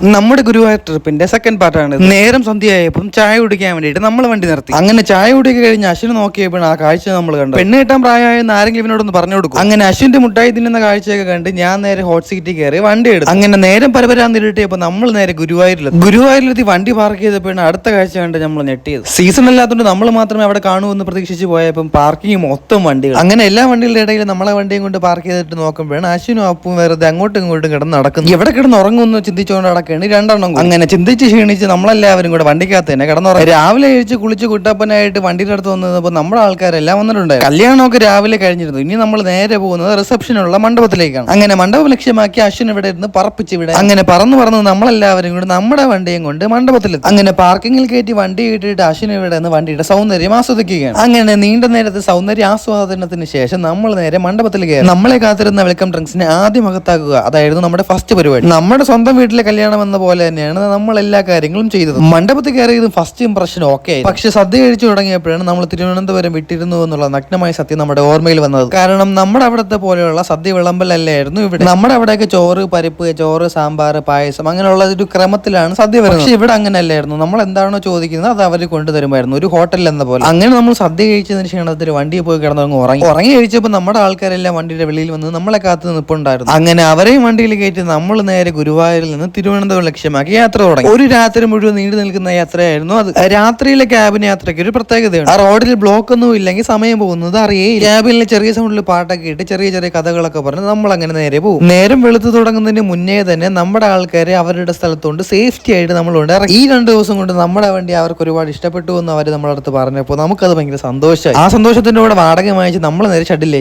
നമ്മുടെ ഗുരുവായൂർ ട്രിപ്പിന്റെ സെക്കൻഡ് പാർട്ടാണ് നേരം സന്ധ്യയായപ്പം ചായ കുടിക്കാൻ വേണ്ടിയിട്ട് നമ്മൾ വണ്ടി നിർത്തി. അങ്ങനെ ചായ കുടിയൊക്കെ കഴിഞ്ഞ് അശ്വിന് നോക്കിയപ്പോൾ ആ കാഴ്ച നമ്മൾ കണ്ടു പെണ്ണ് കിട്ടാൻ പ്രായമായെന്ന് ആരെങ്കിലും ഇവനോടൊന്ന് പറഞ്ഞു കൊടുക്കും അങ്ങനെ അശ്വിന്റെ മുട്ടായി തിന്നുന്ന കാഴ്ചയൊക്കെ കണ്ട് ഞാൻ നേരെ ഹോട്ട് സീറ്റിൽ കയറി വണ്ടി എടുത്തു. അങ്ങനെ നേരം പരപരാൻ തിരുട്ടിയപ്പോൾ നമ്മൾ നേരെ ഗുരുവായൂരിലെത്തി ഗുരുവായൂരിലെത്തി വണ്ടി പാർക്ക് ചെയ്തപ്പോഴാണ് അടുത്ത കാഴ്ച കണ്ട് നമ്മൾ ഞെട്ടിയത്. സീസൺ അല്ലാത്തതുകൊണ്ട് നമ്മൾ മാത്രമേ അവിടെ കാണൂ എന്ന് പ്രതീക്ഷിച്ച് പോയപ്പം പാർക്കിംഗ് മൊത്തം വണ്ടികൾ അങ്ങനെ എല്ലാ വണ്ടികളുടെ ഇടയിൽ നമ്മളെ വണ്ടിയും കൊണ്ട് പാർക്ക് ചെയ്തിട്ട് നോക്കുമ്പോഴാണ് അശ്വിനും അപ്പും വെറുതെ അങ്ങോട്ടും ഇങ്ങോട്ടും കിടന്ന് നടക്കുന്നു എവിടെ കിടന്ന് ഉറങ്ങുമെന്ന് ചിന്തിച്ചുകൊണ്ട് നടക്കുകയാണ് ഈ രണ്ടെണ്ണം അങ്ങനെ ചിന്തിച്ച് ക്ഷീണിച്ച് നമ്മളെല്ലാവരും കൂടെ വണ്ടിക്കകത്ത് തന്നെ കിടന്നുറങ്ങി രാവിലെ കഴിച്ച് കുളിച്ച് കുട്ടപ്പനായിട്ട് വണ്ടിയുടെ അടുത്ത് വന്നപ്പോൾ നമ്മുടെ ആൾക്കാരെല്ലാം വന്നിട്ടുണ്ടായിരുന്നു. കല്യാണമൊക്കെ രാവിലെ കഴിഞ്ഞിരുന്നു. ഇനി നമ്മൾ നേരെ പോകുന്നത് റിസപ്ഷനുള്ള മണ്ഡപത്തിലേക്കാണ്. അങ്ങനെ മണ്ഡപം ലക്ഷ്യമാക്കി അശ്വിൻ ഇവിടെ ഇരുന്ന് പറപ്പിച്ച് ഇവിടെ അങ്ങനെ പറന്ന് പറന്ന് നമ്മളെല്ലാവരും കൂടെ നമ്മുടെ വണ്ടിയും കൊണ്ട് മണ്ഡപത്തിലെത്തി. അങ്ങനെ പാർക്കിങ്ങിൽ കയറ്റി വണ്ടി കിട്ടിയിട്ട് അശ്വിൻ ഇവിടെ നിന്ന് വണ്ടിയുടെ സൗന്ദര്യം ആസ്വദിക്കുകയാണ്. അങ്ങനെ നീണ്ട നേരത്തെ സൗന്ദര്യ ആസ്വാദനത്തിന് ശേഷം നമ്മൾ നേരെ മണ്ഡപത്തിൽ കയറി. നമ്മളെ കാത്തിരുന്ന വെൽക്കം ഡ്രിങ്ക്സിനെ ആദ്യം അകത്താക്കുക. അതായിരുന്നു നമ്മുടെ ഫസ്റ്റ് പരിപാടി. നമ്മുടെ സ്വന്തം വീട്ടിലെ കല്യാണം എന്ന പോലെ തന്നെയാണ് നമ്മൾ എല്ലാ കാര്യങ്ങളും ചെയ്തത്. മണ്ഡപത്തിൽ കയറിയത് ഫസ്റ്റ് ഇംപ്രഷൻ ഓക്കെ പക്ഷെ സദ്യ കഴിച്ചു തുടങ്ങിയപ്പോഴാണ് നമ്മൾ തിരുവനന്തപുരം വിട്ടിരുന്നു എന്നുള്ള നഗ്നമായ സത്യം നമ്മുടെ ഓർമ്മയിൽ വന്നത്. കാരണം നമ്മുടെ അവിടുത്തെ പോലെയുള്ള സദ്യ വിളമ്പലല്ലായിരുന്നു ഇവിടെ. നമ്മുടെ അവിടെയൊക്കെ ചോറ് പരിപ്പ് ചോറ് സാമ്പാർ പായസം അങ്ങനെയുള്ള ഒരു ക്രമത്തിലാണ് സദ്യ വരുന്നത്. പക്ഷെ ഇവിടെ അങ്ങനെ അല്ലായിരുന്നു നമ്മൾ എന്താണോ ചോദിക്കുന്നത് അത് അവർ കൊണ്ടുതരുമായിരുന്നു. ഒരു ഹോട്ടലിൽ എന്ന പോലെ. അങ്ങനെ നമ്മൾ സദ്യ കഴിച്ചതിന് ക്ഷീണത്തിൽ വണ്ടിയിൽ പോയി കിടന്നു ഉറങ്ങി. ഉറങ്ങി കഴിച്ചപ്പോൾ നമ്മുടെ ആൾക്കാരെല്ലാം വണ്ടിയുടെ വെളിയിൽ വന്ന് നമ്മളെ കാത്ത് നിൽപ്പുണ്ടായിരുന്നു അങ്ങനെ അവരെയും വണ്ടിയിൽ കയറ്റി നമ്മൾ നേരെ ഗുരുവായൂരിൽ നിന്ന് തിരുവനന്തപുരം ലക്ഷ്യമാക്കി യാത്ര തുടങ്ങി. ഒരു രാത്രി മുഴുവൻ നീണ്ടു നിൽക്കുന്ന യാത്രയായിരുന്നു അത്. രാത്രിയിലെ ക്യാബിൻ യാത്രയ്ക്ക് ഒരു പ്രത്യേകതയുണ്ട്. ആ റോഡിൽ ബ്ലോക്ക് ഒന്നും ഇല്ലെങ്കിൽ സമയം പോകുന്നത് അറിയേ ക്യാബിനിൽ ചെറിയ സൗണ്ടിൽ പാട്ടൊക്കെ ഇട്ട് ചെറിയ ചെറിയ കഥകളൊക്കെ പറഞ്ഞ് നമ്മൾ അങ്ങനെ നേരെ പോകും. നേരം വെളുത്തു തുടങ്ങുന്നതിന് മുന്നേ തന്നെ നമ്മുടെ ആൾക്കാരെ അവരുടെ സ്ഥലത്തുകൊണ്ട് സേഫ്റ്റി ആയിട്ട് നമ്മളുണ്ട്. ഈ രണ്ട് ദിവസം കൊണ്ട് നമ്മുടെ വണ്ടി അവർക്ക് ഒരുപാട് ഇഷ്ടപ്പെട്ടു എന്ന് അവർ നമ്മളടുത്ത് പറഞ്ഞപ്പോൾ നമുക്കത് ഭയങ്കര സന്തോഷമായി ആ സന്തോഷത്തിന്റെ കൂടെ വാടക വാങ്ങിച്ച് നമ്മൾ നേരെ ഷഡില്ലേ